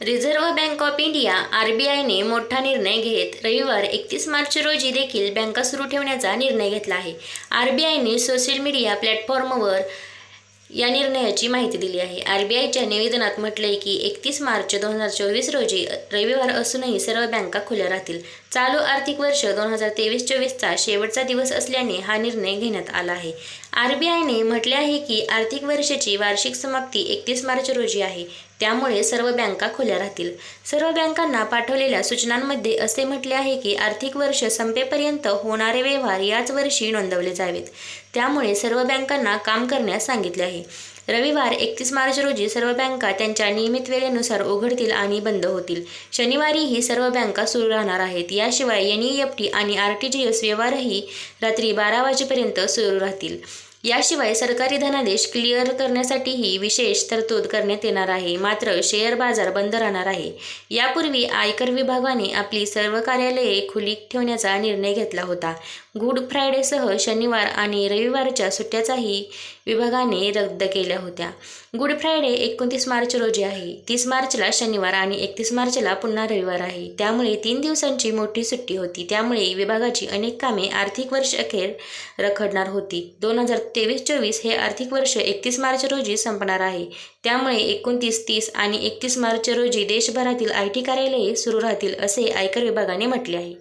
Reserve bank of India R B आयने मोठा निर्णय घेत. रविवार एकतीस मार्च रोजी देखील बँका सुरू ठेवण्याचा निर्णय घेतला आहे. आर बी आयने सोशल मीडिया प्लॅटफॉर्मवर या निर्णयाची माहिती दिली आहे. आर बी आयच्या निवेदनात म्हटलंय की एकतीस मार्च दोन हजार चोवीस रोजी रविवार असूनही सर्व बँका खुल्या राहतील. चालू आर्थिक वर्ष दोन हजार तेवीस चोवीसचा शेवटचा दिवस असल्याने हा निर्णय घेण्यात आला आहे. आर बी आयने म्हटले आहे की आर्थिक वर्षाची वार्षिक समाप्ती एकतीस मार्च रोजी आहे. त्यामुळे सर्व बँका खुल्या राहतील. सर्व बँकांना पाठवलेल्या सूचनांमध्ये असे म्हटले आहे की आर्थिक वर्ष संपेपर्यंत होणारे व्यवहार याच वर्षी नोंदवले जावेत. त्यामुळे सर्व बँकांना काम करण्यास सांगितले आहे. रविवार एकतीस मार्च रोजी सर्व बँका त्यांच्या नियमित वेळेनुसार उघडतील आणि बंद होतील. शनिवारीही सर्व बँका सुरू राहणार आहेत. याशिवाय एन ई एफ टी आणि आर टी जी एस व्यवहारही रात्री बारा वाजेपर्यंत सुरू राहतील. याशिवाय सरकारी धनादेश क्लिअर करण्यासाठीही विशेष तरतूद करण्यात येणार आहे. मात्र शेअर बाजार बंद राहणार आहे. यापूर्वी आयकर विभागाने आपली सर्व कार्यालये खुली ठेवण्याचा निर्णय घेतला होता. गुड फ्रायडेसह शनिवार आणि रविवारच्या सुट्ट्याचाही विभागाने रद्द केल्या होत्या. गुड फ्रायडे एकोणतीस मार्च रोजी आहे. तीस मार्चला शनिवार आणि एकतीस मार्चला पुन्हा रविवार आहे. त्यामुळे तीन दिवसांची मोठी सुट्टी होती. त्यामुळे विभागाची अनेक कामे आर्थिक वर्ष अखेर रखडणार होती. दोन हजार तेवीस चोवीस हे आर्थिक वर्ष एकतीस मार्च रोजी संपणार आहे. त्यामुळे एकोणतीस तीस आणि एकतीस मार्च रोजी देशभरातील आय टी कार्यालये सुरू राहतील असे आयकर विभागाने म्हटले आहे.